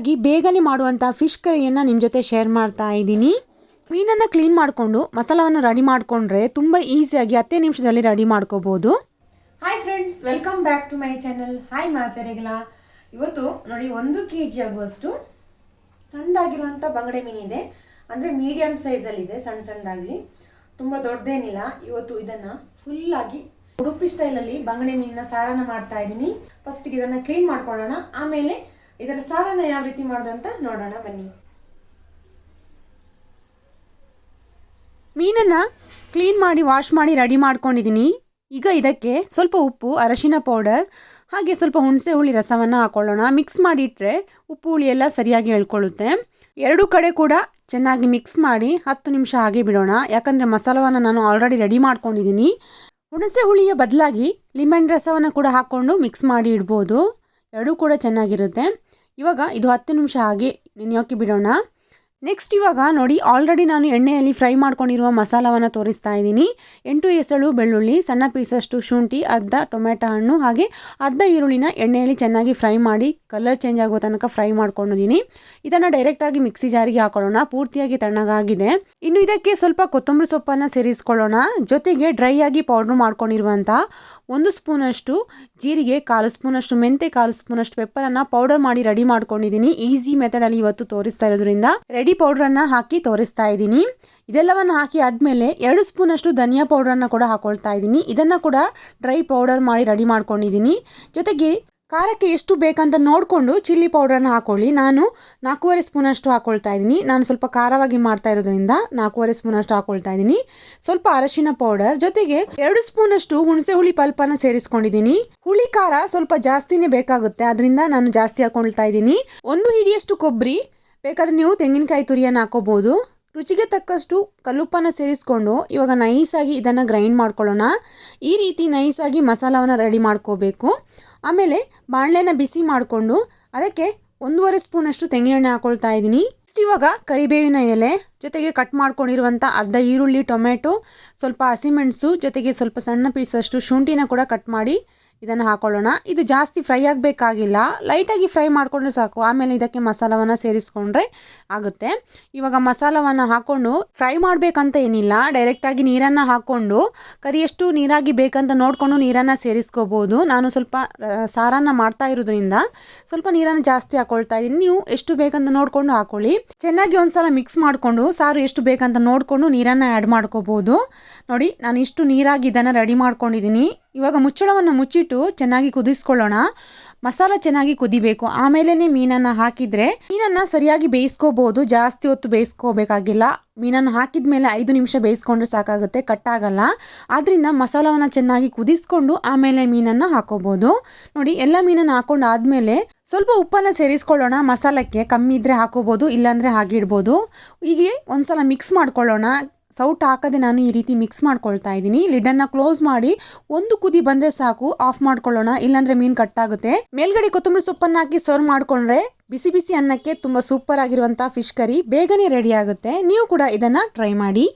ಸಿಂಪಲ್ಲಾಗಿ ಬೇಗನೆ ಮಾಡುವಂಥ ಫಿಶ್ ಕರಿಯನ್ನು ನಿಮ್ಮ ಜೊತೆ ಶೇರ್ ಮಾಡ್ತಾ ಇದ್ದೀನಿ. ಮೀನನ್ನು ಕ್ಲೀನ್ ಮಾಡಿಕೊಂಡು ಮಸಾಲವನ್ನು ರೆಡಿ ಮಾಡಿಕೊಂಡ್ರೆ ತುಂಬ ಈಸಿಯಾಗಿ ಹತ್ತೇ ನಿಮಿಷದಲ್ಲಿ ರೆಡಿ ಮಾಡ್ಕೋಬೋದು. Hi friends welcome back to my channel hi ಮಾತಾರೆಗಳ ಇವತ್ತು ನೋಡಿ ಒಂದು ಕೆ ಜಿ ಆಗುವಷ್ಟು ಸಣ್ಣದಾಗಿರುವಂಥ ಬಂಗಡೆ ಮೀನಿದೆ ಅಂದರೆ ಮೀಡಿಯಮ್ ಸೈಜಲ್ಲಿದೆ ಸಣ್ಣ ಸಣ್ಣದಾಗಿ. ತುಂಬ ದೊಡ್ಡದೇನಿಲ್ಲ. ಇವತ್ತು ಇದನ್ನು ಫುಲ್ಲಾಗಿ ಉಡುಪಿ ಸ್ಟೈಲಲ್ಲಿ ಬಂಗಡೆ ಮೀನಿನ ಸಾರನ ಮಾಡ್ತಾ ಇದ್ದೀನಿ. ಫಸ್ಟಿಗೆ ಇದನ್ನು ಕ್ಲೀನ್ ಮಾಡ್ಕೊಳ್ಳೋಣ. ಆಮೇಲೆ ಇದರ ಸಾರನ ಯಾವ ರೀತಿ ಅಂತ ನೋಡೋಣ, ಬನ್ನಿ. ಮೀನನ್ನು ಕ್ಲೀನ್ ಮಾಡಿ, ವಾಶ್ ಮಾಡಿ, ರೆಡಿ ಮಾಡ್ಕೊಂಡಿದ್ದೀನಿ ಈಗ ಇದಕ್ಕೆ ಸ್ವಲ್ಪ ಉಪ್ಪು, ಅರಶಿನ ಪೌಡರ್, ಹಾಗೆ ಸ್ವಲ್ಪ ಹುಣಸೆ ಹುಳಿ ರಸವನ್ನು ಹಾಕೊಳ್ಳೋಣ. ಮಿಕ್ಸ್ ಮಾಡಿಟ್ರೆ ಉಪ್ಪು ಹುಳಿ ಎಲ್ಲ ಸರಿಯಾಗಿ ಹೇಳ್ಕೊಳ್ಳುತ್ತೆ ಎರಡು ಕಡೆ ಕೂಡ ಚೆನ್ನಾಗಿ ಮಿಕ್ಸ್ ಮಾಡಿ ಹತ್ತು ನಿಮಿಷ ಹಾಗೆ ಬಿಡೋಣ. ಯಾಕಂದರೆ ಮಸಾಲವನ್ನು ನಾನು ಆಲ್ರೆಡಿ ರೆಡಿ ಮಾಡ್ಕೊಂಡಿದ್ದೀನಿ ಹುಣಸೆ ಹುಳಿಯ ಬದಲಾಗಿ ಲಿಮನ್ ರಸವನ್ನು ಕೂಡ ಹಾಕ್ಕೊಂಡು ಮಿಕ್ಸ್ ಮಾಡಿ ಇಡ್ಬೋದು. ಎರಡೂ ಕೂಡ ಚೆನ್ನಾಗಿರುತ್ತೆ. ಇವಾಗ ಇದು ಹತ್ತು ನಿಮಿಷ ಹಾಗೆ ನೆನೆಯೋಕೆ ಬಿಡೋಣ. ನೆಕ್ಸ್ಟ್ ಇವಾಗ ನೋಡಿ ಆಲ್ರೆಡಿ ನಾನು ಎಣ್ಣೆಯಲ್ಲಿ ಫ್ರೈ ಮಾಡ್ಕೊಂಡಿರುವ ಮಸಾಲವನ್ನು ತೋರಿಸ್ತಾ ಇದ್ದೀನಿ. ಎಂಟು ಎಸಳು ಬೆಳ್ಳುಳ್ಳಿ, ಸಣ್ಣ ಪೀಸಷ್ಟು ಶುಂಠಿ, ಅರ್ಧ ಟೊಮೆಟೊ ಹಣ್ಣು ಹಾಗೆ ಅರ್ಧ ಈರುಳ್ಳಿನ ಎಣ್ಣೆಯಲ್ಲಿ ಚೆನ್ನಾಗಿ ಫ್ರೈ ಮಾಡಿ ಕಲರ್ ಚೇಂಜ್ ಆಗೋ ತನಕ ಫ್ರೈ ಮಾಡ್ಕೊಂಡಿದ್ದೀನಿ. ಇದನ್ನು ಡೈರೆಕ್ಟಾಗಿ ಮಿಕ್ಸಿ ಜಾರಿಗೆ ಹಾಕೊಳ್ಳೋಣ, ಪೂರ್ತಿಯಾಗಿ ತಣ್ಣಗಾಗಿದೆ. ಇನ್ನು ಇದಕ್ಕೆ ಸ್ವಲ್ಪ ಕೊತ್ತಂಬರಿ ಸೊಪ್ಪನ್ನು ಸೇರಿಸ್ಕೊಳ್ಳೋಣ. ಜೊತೆಗೆ ಡ್ರೈ ಆಗಿ ಪೌಡ್ರ್ ಮಾಡ್ಕೊಂಡಿರುವಂಥ ಒಂದು ಸ್ಪೂನಷ್ಟು ಜೀರಿಗೆ, ಕಾಲು ಸ್ಪೂನಷ್ಟು ಮೆಂತೆ, ಕಾಲು ಸ್ಪೂನಷ್ಟು ಪೆಪ್ಪರನ್ನು ಪೌಡರ್ ಮಾಡಿ ರೆಡಿ ಮಾಡ್ಕೊಂಡಿದ್ದೀನಿ. ಈಸಿ ಮೆಥಡಲ್ಲಿ ಇವತ್ತು ತೋರಿಸ್ತಾ ಇರೋದ್ರಿಂದ ರೆಡಿ ಪೌಡ್ರನ್ನು ಹಾಕಿ ತೋರಿಸ್ತಾ ಇದ್ದೀನಿ. ಇದೆಲ್ಲವನ್ನು ಹಾಕಿ ಆದಮೇಲೆ ಎರಡು ಸ್ಪೂನಷ್ಟು ಧನಿಯಾ ಪೌಡ್ರನ್ನು ಕೂಡ ಹಾಕೊಳ್ತಾ ಇದ್ದೀನಿ. ಇದನ್ನು ಕೂಡ ಡ್ರೈ ಪೌಡರ್ ಮಾಡಿ ರೆಡಿ ಮಾಡ್ಕೊಂಡಿದ್ದೀನಿ. ಜೊತೆಗೆ ಖಾರಕ್ಕೆ ಎಷ್ಟು ಬೇಕಂತ ನೋಡಿಕೊಂಡು ಚಿಲ್ಲಿ ಪೌಡ್ರನ್ನ ಹಾಕೊಳ್ಳಿ. ನಾನು ನಾಲ್ಕೂವರೆ ಸ್ಪೂನಷ್ಟು ಹಾಕ್ಕೊಳ್ತಾ ಇದ್ದೀನಿ. ನಾನು ಸ್ವಲ್ಪ ಖಾರವಾಗಿ ಮಾಡ್ತಾ ಇರೋದ್ರಿಂದ ನಾಲ್ಕೂವರೆ ಸ್ಪೂನಷ್ಟು ಹಾಕೊಳ್ತಾ ಇದ್ದೀನಿ. ಸ್ವಲ್ಪ ಅರಶಿನ ಪೌಡರ್. ಜೊತೆಗೆ ಎರಡು ಸ್ಪೂನಷ್ಟು ಹುಣಸೆ ಹುಳಿ ಪಲ್ಪನ ಸೇರಿಸ್ಕೊಂಡಿದ್ದೀನಿ. ಹುಳಿ ಖಾರ ಸ್ವಲ್ಪ ಜಾಸ್ತಿನೇ ಬೇಕಾಗುತ್ತೆ. ಅದರಿಂದ ನಾನು ಜಾಸ್ತಿ ಹಾಕೊಳ್ತಾ ಇದ್ದೀನಿ. ಒಂದು ಹಿಡಿಯಷ್ಟು ಕೊಬ್ಬರಿ. ಬೇಕಾದ್ರೆ ನೀವು ತೆಂಗಿನಕಾಯಿ ತುರಿಯನ್ನು ಹಾಕೋಬೋದು. ರುಚಿಗೆ ತಕ್ಕಷ್ಟು ಕಲ್ಲುಪ್ಪನ್ನ ಸೇರಿಸ್ಕೊಂಡು ಇವಾಗ ನೈಸಾಗಿ ಇದನ್ನು ಗ್ರೈಂಡ್ ಮಾಡ್ಕೊಳ್ಳೋಣ. ಈ ರೀತಿ ನೈಸಾಗಿ ಮಸಾಲವನ್ನು ರೆಡಿ ಮಾಡ್ಕೋಬೇಕು. ಆಮೇಲೆ ಬಾಣಲೆನ ಬಿಸಿ ಮಾಡಿಕೊಂಡು ಅದಕ್ಕೆ ಒಂದೂವರೆ ಸ್ಪೂನಷ್ಟು ತೆಂಗಿನೆಣ್ಣೆ ಹಾಕೊಳ್ತಾ ಇದ್ದೀನಿ. ನೆಕ್ಸ್ಟ್ ಇವಾಗ ಕರಿಬೇವಿನ ಎಲೆ, ಜೊತೆಗೆ ಕಟ್ ಮಾಡ್ಕೊಂಡಿರುವಂಥ ಅರ್ಧ ಈರುಳ್ಳಿ, ಟೊಮೆಟೊ, ಸ್ವಲ್ಪ ಹಸಿಮೆಣಸು, ಜೊತೆಗೆ ಸ್ವಲ್ಪ ಸಣ್ಣ ಪೀಸಷ್ಟು ಶುಂಠಿನ ಕೂಡ ಕಟ್ ಮಾಡಿ ಇದನ್ನು ಹಾಕೊಳ್ಳೋಣ. ಇದು ಜಾಸ್ತಿ ಫ್ರೈ ಆಗಬೇಕಾಗಿಲ್ಲ. ಲೈಟಾಗಿ ಫ್ರೈ ಮಾಡಿಕೊಂಡ್ರೆ ಸಾಕು. ಆಮೇಲೆ ಇದಕ್ಕೆ ಮಸಾಲವನ್ನು ಸೇರಿಸ್ಕೊಂಡ್ರೆ ಆಗುತ್ತೆ. ಇವಾಗ ಮಸಾಲವನ್ನು ಹಾಕ್ಕೊಂಡು ಫ್ರೈ ಮಾಡಬೇಕಂತ ಏನಿಲ್ಲ. ಡೈರೆಕ್ಟಾಗಿ ನೀರನ್ನು ಹಾಕ್ಕೊಂಡು ಕರಿ ಎಷ್ಟು ನೀರಾಗಿ ಬೇಕಂತ ನೋಡಿಕೊಂಡು ನೀರನ್ನು ಸೇರಿಸ್ಕೋಬೋದು. ನಾನು ಸ್ವಲ್ಪ ಸಾರನ್ನು ಮಾಡ್ತಾ ಇರೋದ್ರಿಂದ ಸ್ವಲ್ಪ ನೀರನ್ನು ಜಾಸ್ತಿ ಹಾಕೊಳ್ತಾ ಇದ್ದೀನಿ. ನೀವು ಎಷ್ಟು ಬೇಕಂತ ನೋಡಿಕೊಂಡು ಹಾಕೊಳ್ಳಿ. ಚೆನ್ನಾಗಿ ಒಂದ್ಸಲ ಮಿಕ್ಸ್ ಮಾಡಿಕೊಂಡು ಸಾರು ಎಷ್ಟು ಬೇಕಂತ ನೋಡಿಕೊಂಡು ನೀರನ್ನು ಆ್ಯಡ್ ಮಾಡ್ಕೋಬೋದು. ನೋಡಿ, ನಾನು ಇಷ್ಟು ನೀರಾಗಿ ಇದನ್ನು ರೆಡಿ ಮಾಡ್ಕೊಂಡಿದ್ದೀನಿ. ಇವಾಗ ಮುಚ್ಚಳವನ್ನು ಮುಚ್ಚಿಟ್ಟು ಚೆನ್ನಾಗಿ ಕುದಿಸ್ಕೊಳ್ಳೋಣ. ಮಸಾಲ ಚೆನ್ನಾಗಿ ಕುದಿಬೇಕು. ಆಮೇಲೆ ಮೀನನ್ನು ಹಾಕಿದರೆ ಮೀನನ್ನು ಸರಿಯಾಗಿ ಬೇಯಿಸ್ಕೋಬೋದು. ಜಾಸ್ತಿ ಹೊತ್ತು ಬೇಯಿಸ್ಕೋಬೇಕಾಗಿಲ್ಲ. ಮೀನನ್ನು ಹಾಕಿದ ಮೇಲೆ ಐದು ನಿಮಿಷ ಬೇಯಿಸ್ಕೊಂಡ್ರೆ ಸಾಕಾಗುತ್ತೆ. ಕಟ್ಟಾಗಲ್ಲ ಆದ್ದರಿಂದ ಮಸಾಲವನ್ನು ಚೆನ್ನಾಗಿ ಕುದಿಸ್ಕೊಂಡು ಆಮೇಲೆ ಮೀನನ್ನು ಹಾಕೋಬೋದು. ನೋಡಿ, ಎಲ್ಲ ಮೀನನ್ನು ಹಾಕೊಂಡು ಆದಮೇಲೆ ಸ್ವಲ್ಪ ಉಪ್ಪನ್ನು ಸೇರಿಸ್ಕೊಳ್ಳೋಣ. ಮಸಾಲಕ್ಕೆ ಕಮ್ಮಿ ಇದ್ದರೆ ಹಾಕೋಬೋದು, ಇಲ್ಲಾಂದರೆ ಹಾಗೆ ಇಡ್ಬೋದು. ಹೀಗೆ ಒಂದ್ಸಲ ಮಿಕ್ಸ್ ಮಾಡ್ಕೊಳ್ಳೋಣ. ಸೌಟ್ ಹಾಕದೆ ನಾನು ಈ ರೀತಿ ಮಿಕ್ಸ್ ಮಾಡ್ಕೊಳ್ತಾ ಇದ್ದೀನಿ. ಲಿಡನ್ನು ಕ್ಲೋಸ್ ಮಾಡಿ ಒಂದು ಕುದಿ ಬಂದರೆ ಸಾಕು ಆಫ್ ಮಾಡ್ಕೊಳ್ಳೋಣ. ಇಲ್ಲಾಂದ್ರೆ ಮೀನು ಕಟ್ಟಾಗುತ್ತೆ ಮೇಲ್ಗಡೆ ಕೊತ್ತಂಬರಿ ಸೊಪ್ಪನ್ನು ಹಾಕಿ ಸರ್ವ್ ಮಾಡ್ಕೊಂಡ್ರೆ ಬಿಸಿ ಬಿಸಿ ಅನ್ನಕ್ಕೆ ತುಂಬ ಸೂಪರ್ ಆಗಿರುವಂಥ ಫಿಶ್ ಕರಿ ಬೇಗನೆ ರೆಡಿ ಆಗುತ್ತೆ. ನೀವು ಕೂಡ ಇದನ್ನು ಟ್ರೈ ಮಾಡಿ.